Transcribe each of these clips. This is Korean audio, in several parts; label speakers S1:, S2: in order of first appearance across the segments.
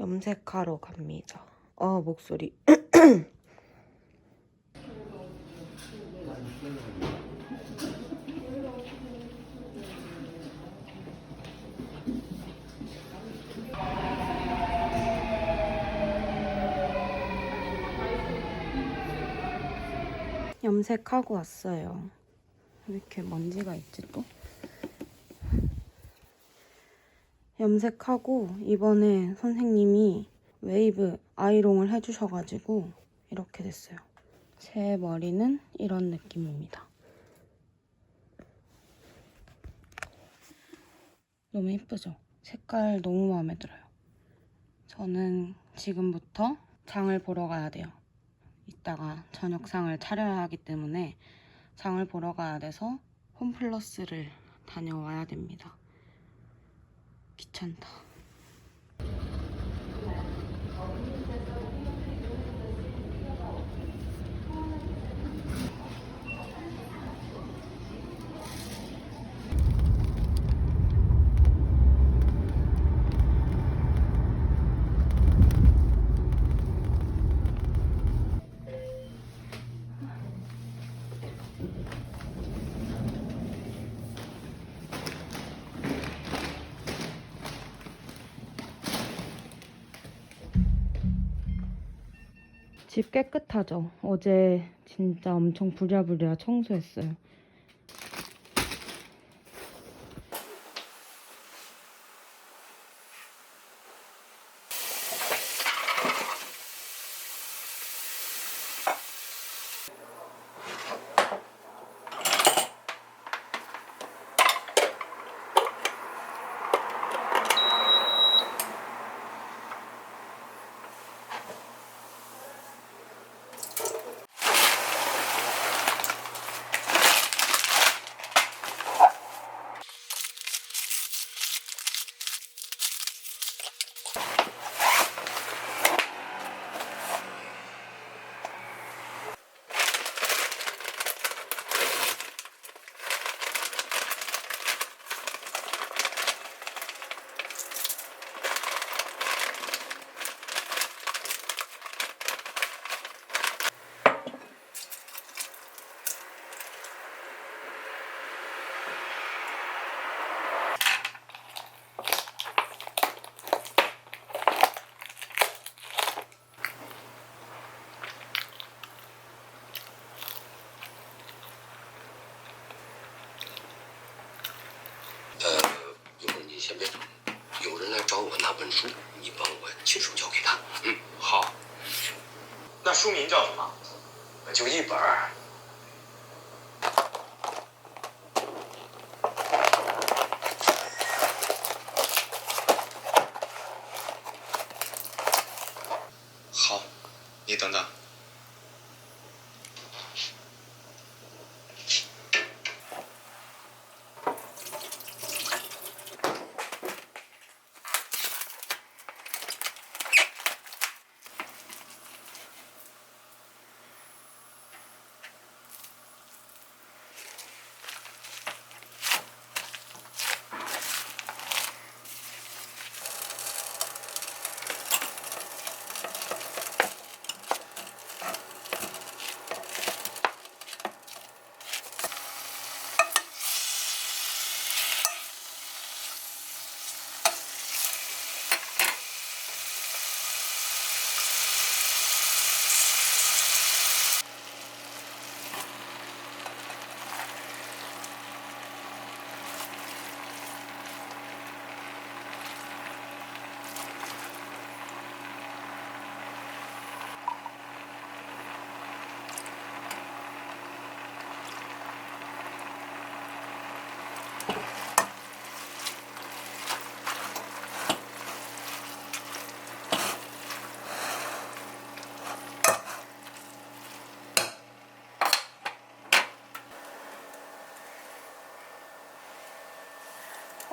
S1: 염색하러 갑니다. 아, 목소리. 염색하고 왔어요. 왜 이렇게 먼지가 있지 또? 염색하고 이번에 선생님이 웨이브 아이롱을 해주셔가지고 이렇게 됐어요. 제 머리는 이런 느낌입니다. 너무 예쁘죠? 색깔 너무 마음에 들어요. 저는 지금부터 장을 보러 가야 돼요. 이따가 저녁상을 차려야 하기 때문에 장을 보러 가야 돼서 홈플러스를 다녀와야 됩니다. 귀찮다. 집 깨끗하죠? 어제 진짜 엄청 부랴부랴 청소했어요.
S2: 书，你帮我亲手交给他。嗯，
S3: 好。那书名叫什么？
S2: 就一本。
S3: 好，你等等。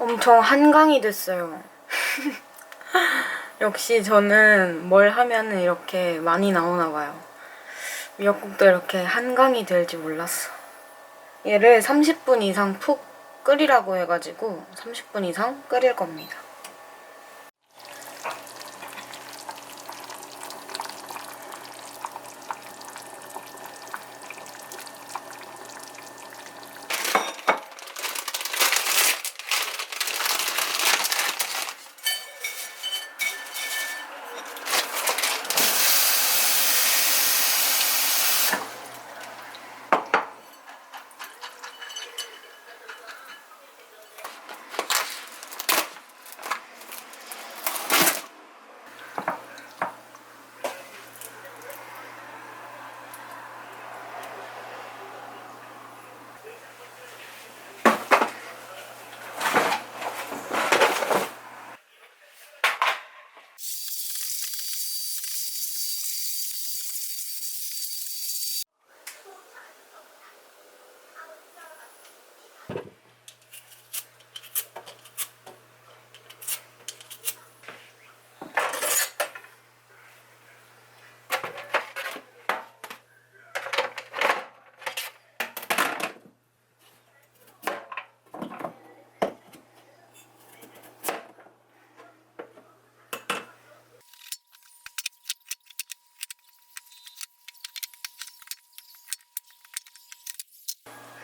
S1: 엄청 한강이 됐어요. 역시 저는 뭘 하면은 이렇게 많이 나오나 봐요. 미역국도 이렇게 한강이 될지 몰랐어. 얘를 30분 이상 푹 끓이라고 해가지고 30분 이상 끓일 겁니다.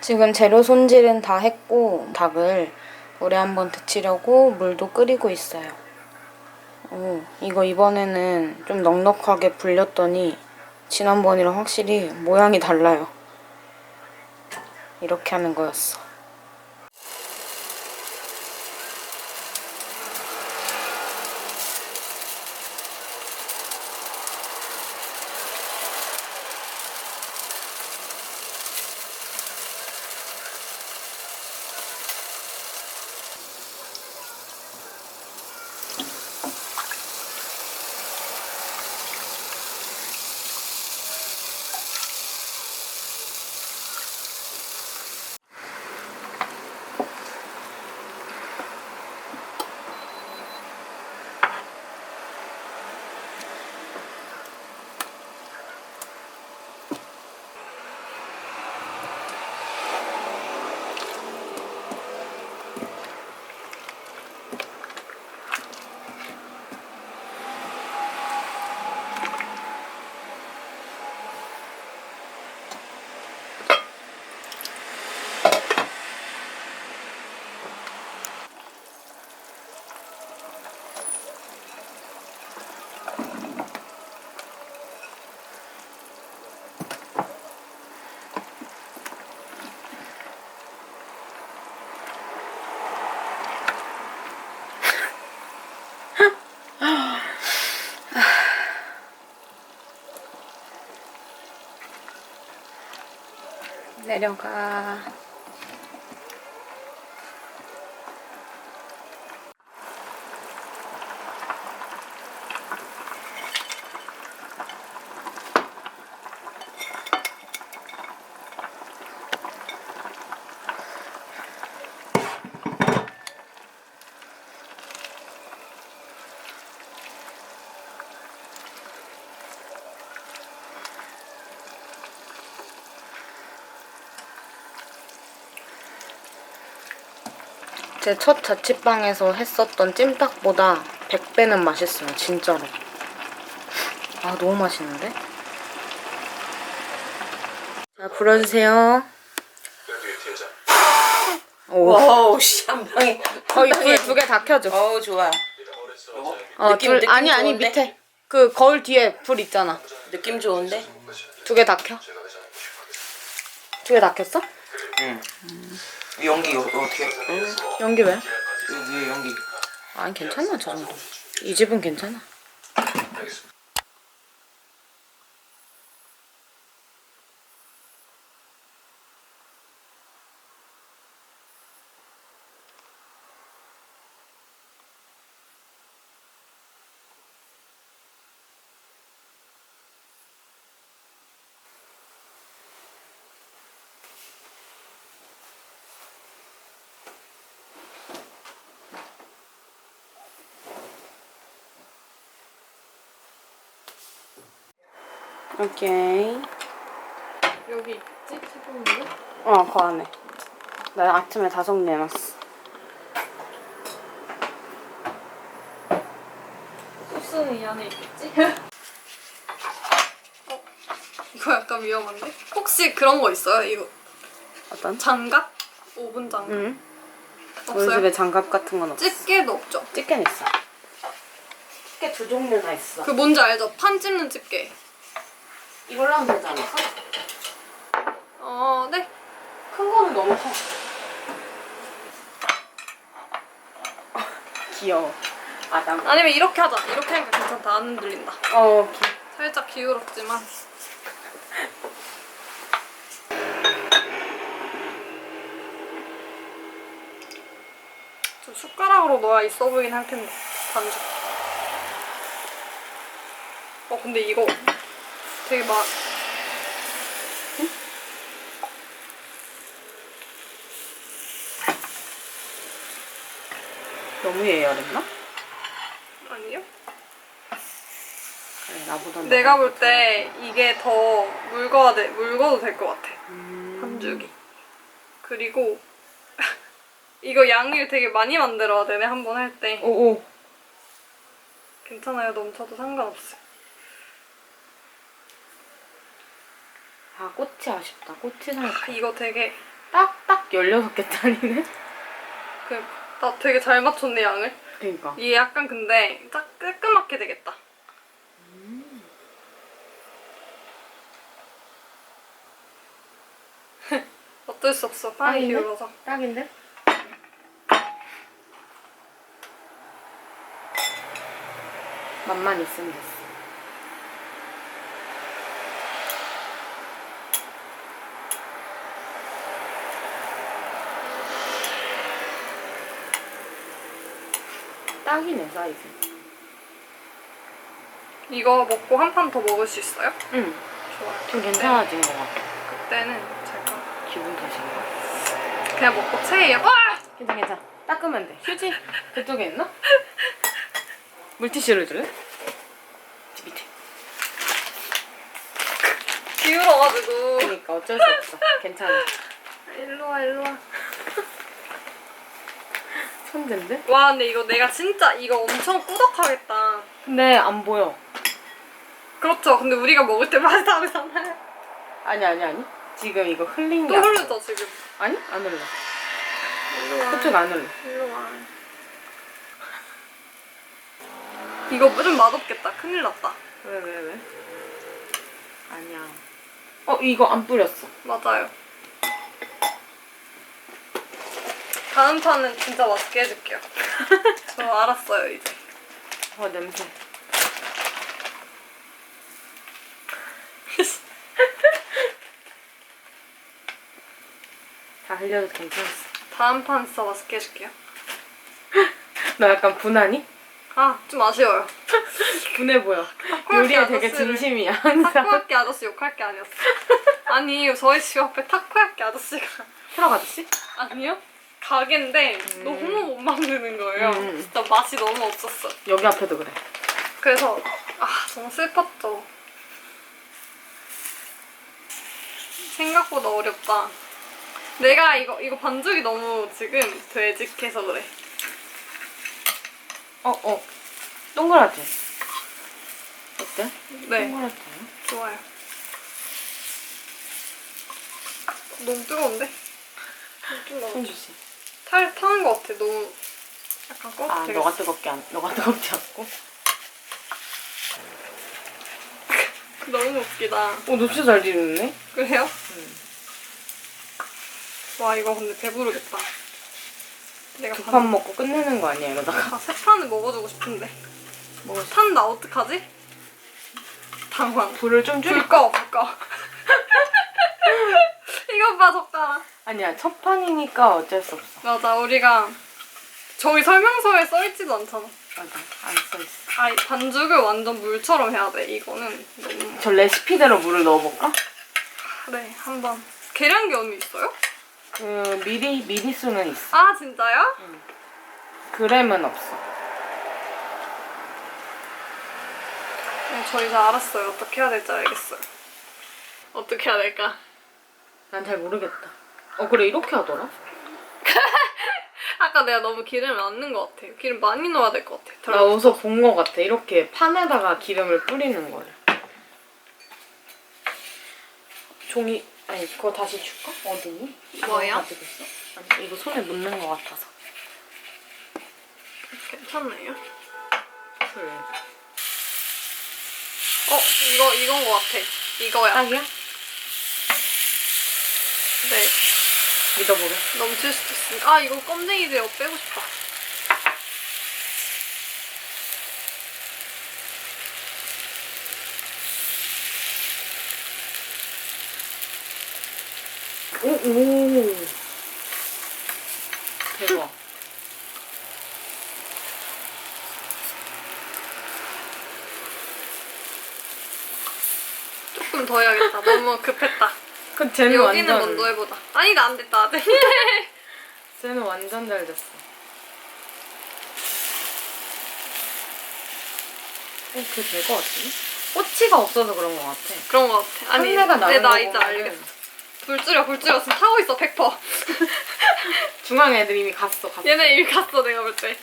S1: 지금 재료 손질은 다 했고 닭을 물에 한번 데치려고 물도 끓이고 있어요. 오, 이거 이번에는 좀 넉넉하게 불렸더니 지난번이랑 확실히 모양이 달라요. 이렇게 하는 거였어. 내려가. 제 첫 자취방에서 했었던 찜닭보다 100배는 맛있어요, 진짜로. 아, 너무 맛있는데? 자, 불어주세요. 오.
S4: 와우 씨, 한 방에
S1: 거의 불두 개 다 켜줘.
S4: 어우 좋아
S1: 어,
S4: 느낌-
S1: 둘,
S4: 느낌
S1: 아니, 아니,
S4: 좋은데?
S1: 밑에. 그 거울 뒤에 불 있잖아.
S4: 느낌 좋은데?
S1: 두 개 다 켜. 두 개 다 켰어?
S5: 이 연기 어- 어떻게?
S1: 연기 왜?
S5: 이 연기
S1: 아니, 괜찮아, 저 정도. 이 집은 괜찮아. 오케이.
S6: 여기 있지? 티보는
S1: 어, 그 안에. 나 아침에 다 정리해놨어.
S6: 소스는 이 안에 있겠지? 어? 이거 약간 위험한데? 혹시 그런 거 있어요? 이거
S1: 어떤?
S6: 장갑? 오븐 장갑?
S1: 응. 우리
S6: 없어요?
S1: 집에 장갑 같은 건 없어.
S6: 집게도 없죠?
S1: 집게는 있어. 집게 두 종류나 있어.
S6: 그 뭔지 알죠? 판 찝는 집게
S1: 이걸로 하면 되지 않을까?
S6: 어, 네
S1: 큰 거는 너무 커. 귀여워. 아담.
S6: 아니면 이렇게 하자 이렇게 하니까 괜찮다 안 흔들린다
S1: 어, 기...
S6: 살짝 기울었지만 좀 숟가락으로 넣어야 있어 보이긴 할 텐데 반죽 어 근데 이거 되게 막
S1: 너무 예열했나?
S6: 아니요?
S1: 그래, 나보다
S6: 내가 볼 때 이게 더 물거가 돼, 물거도 될 것 같아.
S1: 음...
S6: 반죽이. 그리고 이거 양을 되게 많이 만들어야 되네 한 번 할 때.
S1: 오오.
S6: 괜찮아요. 넘쳐도 상관없어요
S1: 아, 꽃이 아쉽다. 꽃이 살까?
S6: 이거 되게
S1: 딱딱 16개 짜리네?
S6: 그, 나 되게 잘 맞췄네 양을.
S1: 그니까.
S6: 이게 약간 근데 딱 깔끔하게 되겠다. 어쩔 수 없어. 빵이? 기울어서.
S1: 딱인데? 맛만 있으면 됐어. 딱이네, 사이즈.
S6: 이거 먹고 한 판 더 먹을 수 있어요?
S1: 응,
S6: 좋아요.
S1: 좀 괜찮아진 것 같아.
S6: 그때는 제가
S1: 기분 탓인가?
S6: 그냥 먹고 체해요. 와!
S1: 괜찮아, 괜찮아. 닦으면 돼. 휴지 그쪽에 있나? 물티슈를 줄래? 저 밑에.
S6: 기울어가지고.
S1: 그러니까 어쩔 수 없어. 괜찮아.
S6: 일로 와, 일로 와.
S1: 천재인데?
S6: 와, 근데 이거 내가 진짜 이거 엄청 꾸덕하겠다.
S1: 근데 안 보여.
S6: 그렇죠. 근데 우리가 먹을 때 맛이 다르잖아요.
S1: 아니 아니 아니. 지금 이거 흘린
S6: 게또
S1: 아니야.
S6: 흐르죠, 지금.
S1: 아니 안 흘러.
S6: 일로 와.
S1: 그쪽 안 흘러.
S6: 일로 와. 이거 좀 맛없겠다. 큰일 났다.
S1: 왜 왜 왜? 아니야. 어 이거 안 뿌렸어.
S6: 맞아요. 다음 판은 진짜 맛있게 해줄게요. 저 알았어요, 이제.
S1: 어 냄새. 다 흘려도 괜찮았어.
S6: 다음 판 진짜 맛있게 해줄게요.
S1: 너 약간 분하니?
S6: 아, 좀 아쉬워요.
S1: 분해 보여. 요리에 되게
S6: 아저씨를-
S1: 진심이야 항상.
S6: 타코야끼 아저씨 욕할 게 아니었어. 아니, 저희 집 앞에 타코야끼 아저씨가.
S1: 들어가듯이?
S6: 아니요? 가게인데
S1: 음.
S6: 너무 못 만드는 거예요.
S1: 음.
S6: 진짜 맛이 너무 없었어.
S1: 여기 앞에도 그래.
S6: 그래서 아 너무 슬펐죠. 생각보다 어렵다. 내가 이거 이거 반죽이 너무 지금 되직해서 그래.
S1: 어 어. 동그랗지? 어때?
S6: 네,
S1: 동그랗지?
S6: 좋아요. 너무 뜨거운데?
S1: 좀손
S6: 너무
S1: 주시.
S6: 탈 타는 것 같아. 너무 약간 아꺽
S1: 너가 뜨겁게 안 너가 뜨겁지 않고.
S6: 너무 웃기다.
S1: 어 너 진짜 잘 지르네.
S6: 그래요?
S1: 응.
S6: 와 이거 근데 배부르겠다. 내가
S1: 두
S6: 반-
S1: 판 먹고 끝내는 거 아니야 이러다가.
S6: 아, 세 판을 먹어주고 싶은데.
S1: 먹을 수-
S6: 탄다, 어떡하지? 당황.
S1: 불을 좀 줄여.
S6: 불 꺼, 불 꺼. 이것 봐, 젓가락.
S1: 아니야 첫 판이니까 어쩔 수 없어.
S6: 맞아, 우리가 저기 설명서에 써있지도 않잖아.
S1: 맞아 안써 있어.
S6: 아, 이 반죽을 완전 물처럼 해야 돼. 이거는 너무.
S1: 저 레시피대로 물을 넣어볼까?
S6: 네, 한번. 계량기 언니 있어요?
S1: 그 미리 미리 수는 있어.
S6: 아, 진짜요?
S1: 그램은 없어.
S6: 네, 저 이제 알았어요. 어떻게 해야 될지 알겠어요. 어떻게 해야 될까?
S1: 난 잘 모르겠다. 어 그래 이렇게 하더라.
S6: 아까 내가 너무 기름을 안 넣은 것 같아요. 기름 많이 넣어야 될 것 같아.
S1: 나 어디서 본거 같아. 이렇게 판에다가 기름을 뿌리는 거를. 종이 아니 그거 다시 줄까? 어디니?
S6: 뭐예요?
S1: 그거 가지고 있어? 아니 이거 손에 묻는 거 같아서.
S6: 괜찮네요.
S1: 그래.
S6: 어, 이거, 이건 것 같아. 이거야.
S1: 딱이야?
S6: 네.
S1: 믿어보게.
S6: 넘칠 수도 있으니까. 아, 이거 껌쟁이들 엿 빼고 싶다.
S1: 오 오. 대박.
S6: 조금 더 해야겠다. 너무 급했다.
S1: 그 쟤는
S6: 여기는
S1: 완전
S6: 먼저 해보자. 아니, 나안 됐다.
S1: 쟤는 완전 잘 됐어. 어, 그게 될것 같은데? 꼬치가 없어서 그런 것 같아.
S6: 그런 것 같아. 아니,
S1: 나는 나거
S6: 이제 알겠어. 불 줄여, 불 줄여. 지금 타고 있어, 100%.
S1: 중앙 애들 이미 갔어, 갔어.
S6: 얘네 이미 갔어, 내가 볼 때.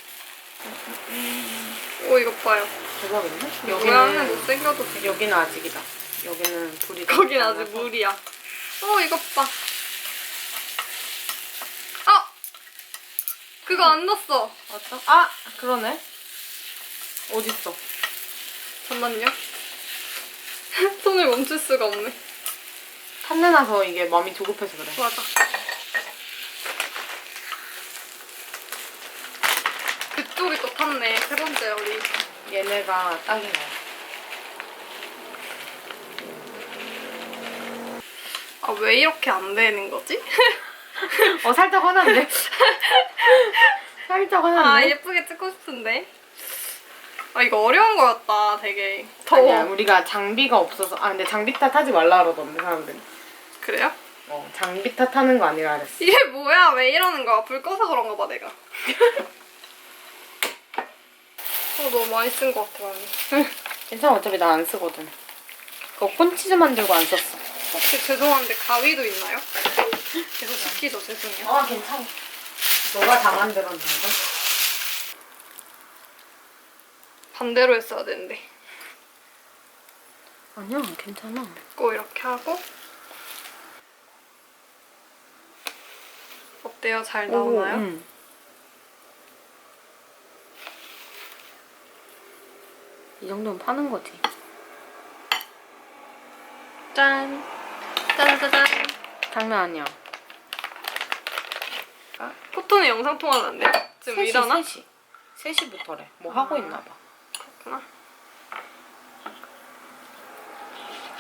S6: 오, 이거 봐요.
S1: 대박인데?
S6: 모양은
S1: 여기는
S6: 못생겨도 돼.
S1: 여기는 아직이다. 여기는 불이
S6: 거긴
S1: 다
S6: 아직. 물이야. 어, 이것 봐. 아! 그거 안 넣었어.
S1: 맞다. 아, 그러네. 어딨어?
S6: 잠만요. 손을 멈출 수가 없네.
S1: 탄내 나서 이게 마음이 조급해서 그래.
S6: 맞아. 그쪽이 또 탔네. 세 번째 우리
S1: 얘네가 딱이네.
S6: 아 왜 이렇게 안 되는 거지?
S1: 어 살짝 화났네. 살짝
S6: 아
S1: 화났네.
S6: 예쁘게 찍고 싶은데. 아 이거 어려운 거였다. 되게 더워.
S1: 아니야 우리가 장비가 없어서 아 근데 장비 탓하지 말라 그러던데 사람들이.
S6: 그래요?
S1: 어 장비 탓하는 거 아니라 그랬어.
S6: 이게 뭐야? 왜 이러는 거야? 불 꺼서 그런가 봐 내가. 어 너무 많이 쓴 것 같아 많이.
S1: 괜찮아 어차피 나 안 쓰거든. 그거 콘치즈 만들고 안 썼어.
S6: 혹시 죄송한데 가위도 있나요? 계속 시키죠 죄송해요.
S1: 아 괜찮아. 너가 다 만들었는 거?
S6: 반대로 했어야 되는데.
S1: 아니야 괜찮아.
S6: 꼭 이렇게 하고. 어때요? 잘 나오나요?
S1: 응. 이 정도면 파는 거지.
S6: 짠. 짜자잔.
S1: 장난 아니야.
S6: 포토는 영상 통화는 안 돼요? 지금
S1: 3시,
S6: 일어나?
S1: 3시. 3시부터래. 뭐 하고 있나 봐.
S6: 그렇구나.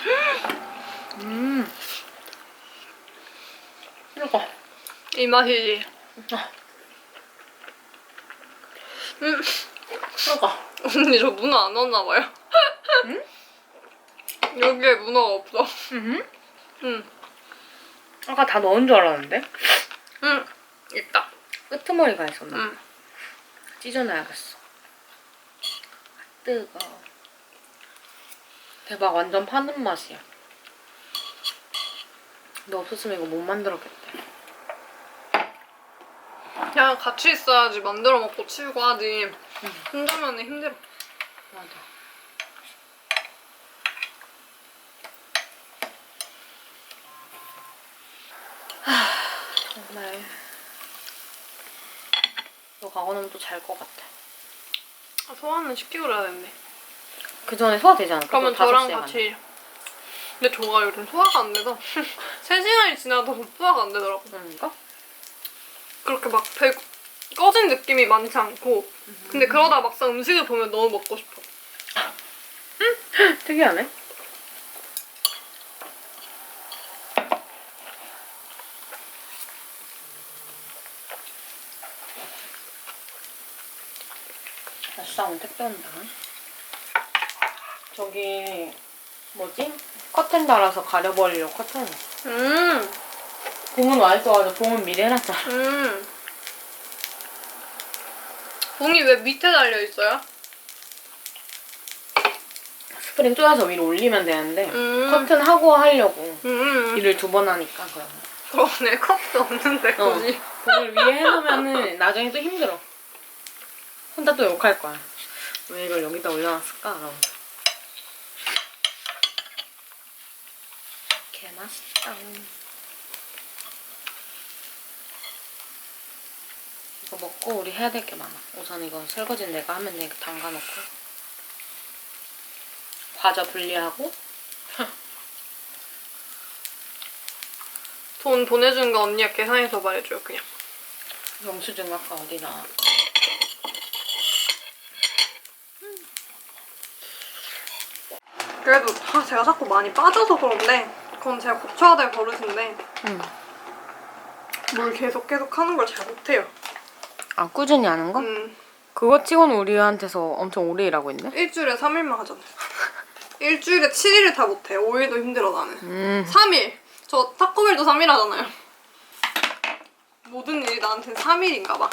S1: 음. 이거.
S6: 이 맛이지. 음.
S1: 이거.
S6: 언니 저 문어 안 넣었나 봐요.
S1: 응?
S6: 여기에 문어가 없어.
S1: 음.
S6: 응.
S1: 아까 다 넣은 줄 알았는데.
S6: 응. 있다.
S1: 끄트머리가 있었나?
S6: 응.
S1: 찢어놔야겠어. 뜨거. 대박 완전 파는 맛이야. 너 없었으면 이거 못 만들었겠다.
S6: 그냥 같이 있어야지 만들어 먹고 치우고 하지. 혼자면은 힘들어.
S1: 맞아. 하, 정말. 나면 또잘 것 같아.
S6: 아, 소화는 시키고 그래야 되는데.
S1: 그 전에 소화되지 않을까?
S6: 그러면
S1: 또
S6: 저랑
S1: 5시에
S6: 같이. 근데 저가 요즘 소화가 안 돼서 3시간이 지나도 소화가 안 되더라고.
S1: 그런가?
S6: 그렇게 막 배 꺼진 느낌이 많지 않고 근데 그러다 막상 음식을 보면 너무 먹고 싶어.
S1: 특이하네. 아싸 오늘 택배 온다. 저기 뭐지? 커튼 달아서 가려버리려고 커튼.
S6: 음,
S1: 봉은 와 있어가지고 봉은 미리 해놨잖아.
S6: 음. 봉이 왜 밑에 달려 있어요?
S1: 스프링 쪼여서 위로 올리면 되는데
S6: 음.
S1: 커튼 하고 하려고
S6: 음,
S1: 일을 두 번 하니까 그럼.
S6: 그러네 컵도 없는데
S1: 어.
S6: 굳이.
S1: 그걸 위에 해놓으면은 나중에 또 힘들어. 혼자 또 욕할 거야. 왜 이걸 여기다 올려놨을까? 개맛있다. 이거 먹고 우리 해야 될 게 많아. 우선 이거 설거지는 내가 하면 돼. 담가놓고. 과자 분리하고.
S6: 돈 보내준 거 언니가 계산해서 말해줘요 그냥.
S1: 영수증 아까 어디 나.
S6: 그래도 아, 제가 자꾸 많이 빠져서 그런데 그건 제가 고쳐야 될 버릇인데
S1: 응.
S6: 뭘 계속 계속 하는 걸 잘 못해요.
S1: 아, 꾸준히 하는 거?
S6: 음,
S1: 그거 찍어는 우리한테서 엄청 오래 일하고 있네.
S6: 일주일에 3일만 하잖아요. 일주일에 7일을 다 못해. 5일도 힘들어 나는.
S1: 음.
S6: 3일. 저 타코벨도 3일 하잖아요. 모든 일이 나한테는 3일인가 봐.